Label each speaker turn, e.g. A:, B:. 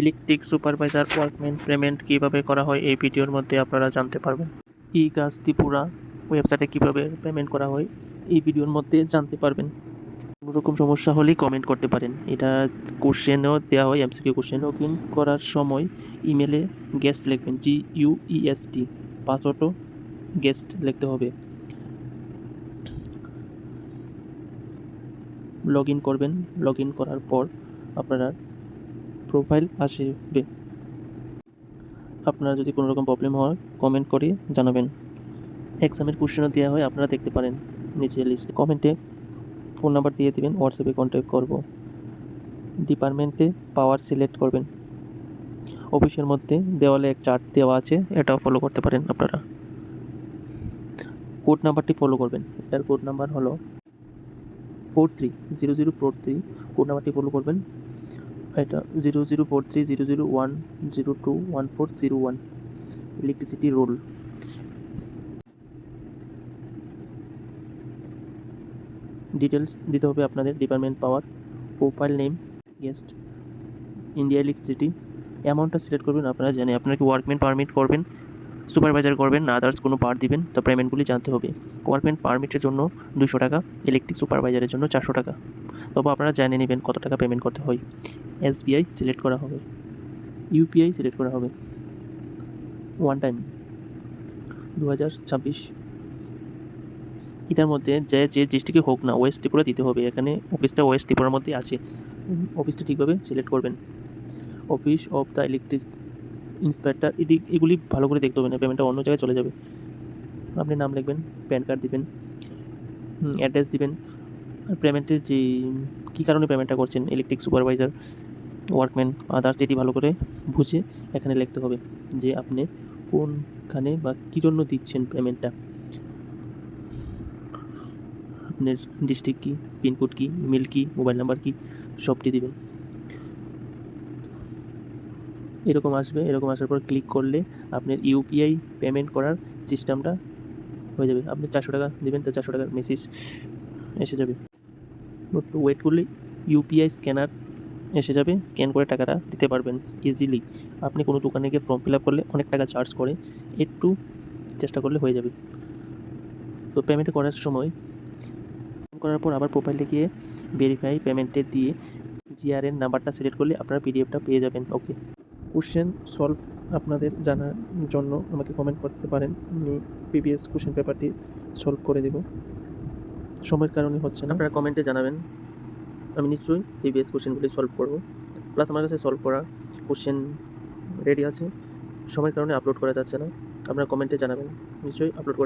A: Electric supervisor workman payment কীভাবে করা হয় এই ভিডিওর মধ্যে আপনারা জানতে পারবেন। ই গাছ ত্রিপুরা ওয়েবসাইটে কীভাবে পেমেন্ট করা হয় এই ভিডিওর মধ্যে জানতে পারবেন। কোনো রকম সমস্যা হলেই কমেন্ট করতে পারেন। এটা কোশ্চেনও দেওয়া হয়, এমসিকিউ কোশ্চেন লগ ইন করার সময় ইমেলে গেস্ট লিখবেন G U E S T পাসওয়ার্ডও guest লিখতে হবে। লগ ইন করবেন লগ ইন করার পর আপনারা প্রোফাইল আসবে। আপনারা যদি কোনো রকম প্রবলেম হয় কমেন্ট করে জানাবেন। এক্সামের কোশ্চেনও দেওয়া হয়, আপনারা দেখতে পারেন। নিচে লিস্ট কমেন্টে ফোন নাম্বার দিয়ে দেবেন হোয়াটসঅ্যাপে কন্ট্যাক্ট করব। ডিপার্টমেন্টে পাওয়ার সিলেক্ট করবেন। অফিসের মধ্যে দেওয়ালে এক চার্ট দেওয়া আছে, এটাও ফলো করতে পারেন আপনারা। কোড নাম্বারটি ফলো করবেন। এটার কোড নাম্বার হলো four three zero zero four three code নাম্বারটি ফলো করবেন। এটা zero zero four three zero zero one zero two one four zero one electricity roll details দিতে হবে আপনাদের department power profile name guest India electricity অ্যামাউন্টটা select করবেন, আপনারা জানেন আপনারা কি ওয়ার্কম্যান পারমিট করবেন সুপারভাইজার করবেন, না আদার্স কোনো পার দিবেন, তো পেমেন্টগুলি জানতে হবে। ওয়ার্কম্যান পারমিটের জন্য দুশো টাকা ইলেকট্রিক সুপারভাইজারের জন্য চারশো টাকা। তবে আপনারা জানিয়ে নেবেন কত টাকা পেমেন্ট করতে হয়। এসবিআই সিলেক্ট করা হবে। ইউপিআই সিলেক্ট করা হবে। ওয়ান টাইম দু হাজার ছাব্বিশ। এটার মধ্যে যে যে ডিস্ট্রিক্টে হোক না ওয়েস্ট ত্রিপুরা দিতে হবে। এখানে অফিসটা ওয়েস্ট ত্রিপুরার মধ্যে আছে। অফিসটা ঠিকভাবে সিলেক্ট করবেন। Office of the electric inspector এদি এগুলি ভালো করে দেখতে হবে না পেমেন্টটা অন্য জায়গায় চলে যাবে। আপনি নাম লিখবেন প্যান কার্ড দিবেন অ্যাড্রেস দিবেন। পেমেন্টের যে, কী কারণে পেমেন্টটা করছেন? ইলেকট্রিক সুপারভাইজার ওয়ার্কম্যান আদার্স এটি ভালো করে বুঝে এখানে লিখতে হবে যে আপনি কোনখানে বা কী জন্য দিচ্ছেন পেমেন্টটা আপনার ডিস্ট্রিক্ট কী পিনকোড কী ইমেল কী মোবাইল নাম্বার কী, সবটি দিবেন। এরকম আসবে, এরকম আসার পর ক্লিক করলে আপনার ইউপিআই পেমেন্ট করার সিস্টেমটা হয়ে যাবে। আপনি চারশো টাকা দেবেন, তো চারশো টাকার মেসেজ এসে যাবে। একটু ওয়েট করলে ইউপিআই স্ক্যানার এসে যাবে। স্ক্যান করে টাকাটা দিতে পারবেন ইজিলি আপনি কোনো দোকানে গিয়ে ফর্ম ফিল আপ করলে অনেক টাকা চার্জ করে। একটু চেষ্টা করলে হয়ে যাবে। তো পেমেন্ট করার সময় করার পর আবার প্রোফাইলে গিয়ে ভেরিফাই পেমেন্টে দিয়ে জিআরএন নাম্বারটা সিলেক্ট করলে আপনারা পিডিএফটা পেয়ে যাবেন। ওকে কোশ্চেন সলভ আপনাদের জানার জন্য আমাকে কমেন্ট করতে পারেন। আমি প্রিভিয়াস কোশ্চেন পেপারটি সলভ করে দেব। সময়ের কারণে হচ্ছে না। আপনারা কমেন্টে জানাবেন। আমি নিশ্চয়ই প্রিভিয়াস কোশ্চেনগুলি সলভ করব। প্লাস আমার কাছে সলভ করা কোশ্চেন রেডি আছে। সময়ের কারণে আপলোড করা যাচ্ছে না। আপনারা কমেন্টে জানাবেন। নিশ্চয়ই আপলোড করে